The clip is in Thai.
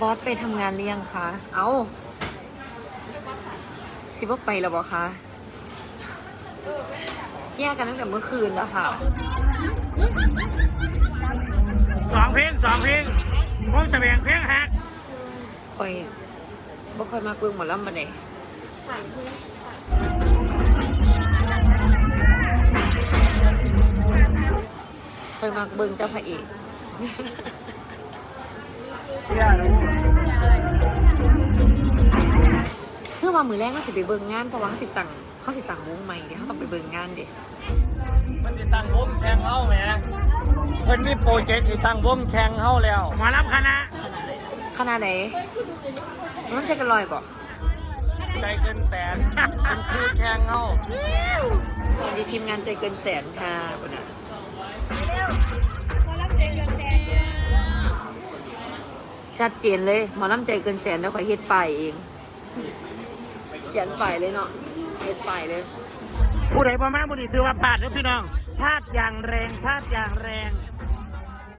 บอสไปทำงานเลี้ยงคะ เอาสิบ่ไปแล้วบอคะแยกกันตั้งแต่เมื่อคืนแล้วค่ะ สองเพลงสองเพลงผมแสดงเพลงฮักคอยบ่ค่อยมาเบิ่งหมอลำบันไดคอยมาเบิ่งเจ้าพระเอกเว่ามือแรกเขาสิไปเบิ่งงานเพราะว่าเขาสิตังเขาสิตังวงใหม่เดี๋ยวเขาต้องไปเบิ่งงานเด็มันติตั้งวงแข่งเฮาแหมเพิ่นมีโปรเจกต์ที่ตั้งวงแข่งเฮาแล้วหมารับคณะขนาดไหนมันจะกันลอยบ่ใจเกินแสนเป็นคือแข่งเฮาสวัสดีทีมงานใจเกินแสนค่ะคุณน่ะชัดเจนเลยหมอลำใจเกินแสนแล้วคอยเฮ็ดไปายเอง เขียนไปายเลยเนาะเขียนไปายเลย ผู้ใดบ่มาผู้ใดซื้อว่าพลาดเด้อพี่น้องพลาดอย่างแรงพลาดอย่างแรง